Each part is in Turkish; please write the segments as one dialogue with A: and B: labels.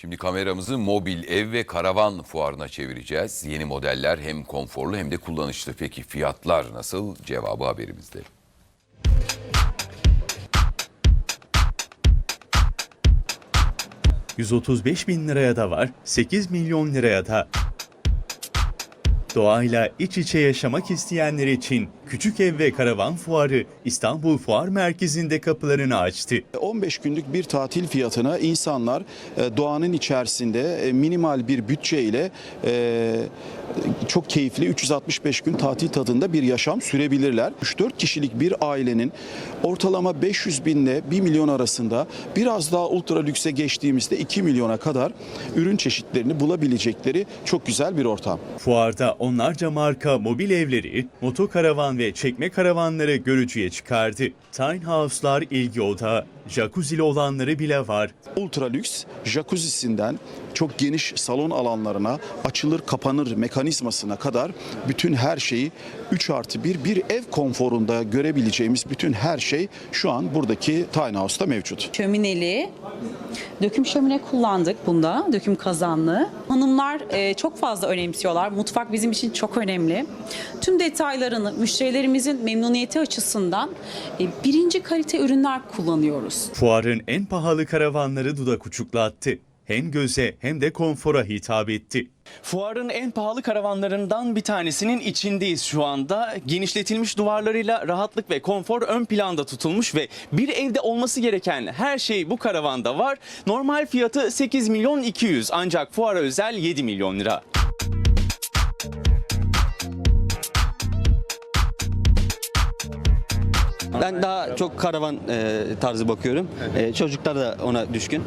A: Şimdi kameramızı mobil ev ve karavan fuarına çevireceğiz. Yeni modeller hem konforlu hem de kullanışlı. Peki fiyatlar nasıl? Cevabı haberimizde.
B: ...135 bin liraya da var, 8 milyon liraya da. Doğayla iç içe yaşamak isteyenler için Küçük Ev ve Karavan Fuarı İstanbul Fuar Merkezi'nde kapılarını açtı.
C: 15 günlük bir tatil fiyatına insanlar e, doğanın içerisinde e, minimal bir bütçeyle e, çok keyifli 365 gün tatil tadında bir yaşam sürebilirler. 3-4 kişilik bir ailenin ortalama 500 binle 1 milyon arasında biraz daha ultra lükse geçtiğimizde 2 milyona kadar ürün çeşitlerini bulabilecekleri çok güzel bir ortam.
B: Fuarda onlarca marka mobil evleri, motokaravan ve çekme karavanları görücüye çıkardı. Tiny House'lar ilgi odağı, jacuzzi'li olanları bile var.
C: Ultra lüks jacuzzi'sinden çok geniş salon alanlarına açılır kapanır mekanizmasına kadar bütün her şeyi 3 artı 1 bir ev konforunda görebileceğimiz bütün her şey şu an buradaki Tiny House'ta mevcut.
D: şömineli. Döküm şömine kullandık bunda, döküm kazanlı. Hanımlar e, çok fazla önemsiyorlar. Mutfak bizim için çok önemli. Tüm detaylarını müşterilerimizin memnuniyeti açısından e, birinci kalite ürünler kullanıyoruz.
B: Fuarın en pahalı karavanları dudak uçuklattı. Hem göze hem de konfora hitap etti.
E: Fuarın en pahalı karavanlarından bir tanesinin içindeyiz şu anda. Genişletilmiş duvarlarıyla rahatlık ve konfor ön planda tutulmuş ve bir evde olması gereken her şey bu karavanda var. Normal fiyatı 8 milyon 200 ancak fuara özel 7 milyon lira.
F: Ben daha çok karavan e, tarzı bakıyorum. E, çocuklar da ona düşkün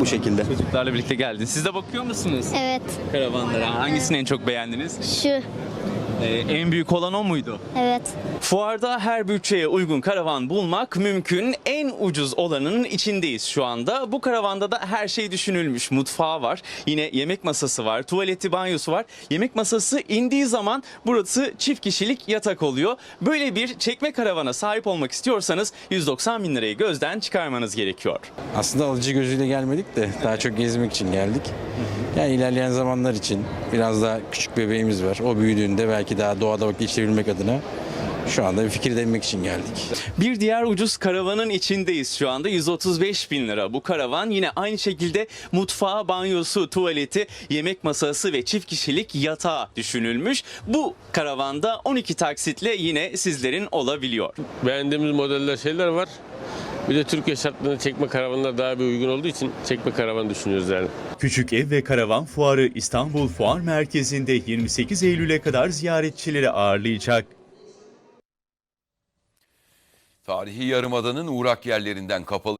F: bu şekilde.
E: Çocuklarla birlikte geldiniz. Siz de bakıyor musunuz
G: Evet,
E: karavanlara? Hangisini en çok beğendiniz?
G: şu.
E: Ee, en büyük olan o muydu?
G: Evet.
E: Fuarda her bütçeye uygun karavan bulmak mümkün. En ucuz olanın içindeyiz şu anda. Bu karavanda da her şey düşünülmüş. Mutfağı var. Yine yemek masası var. Tuvaleti, banyosu var. Yemek masası indiği zaman burası çift kişilik yatak oluyor. Böyle bir çekme karavana sahip olmak istiyorsanız 190 bin lirayı gözden çıkarmanız gerekiyor.
H: Aslında alıcı gözüyle gelmedik de daha çok gezmek için geldik. Yani ilerleyen zamanlar için biraz daha küçük bebeğimiz var. O büyüdüğünde belki daha doğada vakit geçirebilmek adına şu anda bir fikir edinmek için geldik.
E: Bir diğer ucuz karavanın içindeyiz şu anda 135 bin lira. Bu karavan yine aynı şekilde mutfağı, banyosu, tuvaleti, yemek masası ve çift kişilik yatağı düşünülmüş. Bu karavanda 12 taksitle yine sizlerin olabiliyor.
I: beğendiğimiz modeller şeyler var. Bir de Türkiye şartlarına çekme karavanlar daha bir uygun olduğu için çekme karavan düşünüyoruz yani.
B: Küçük Ev ve Karavan Fuarı İstanbul Fuar Merkezi'nde 28 Eylül'e kadar ziyaretçileri ağırlayacak.
A: Tarihi Yarımada'nın uğrak yerlerinden kapalı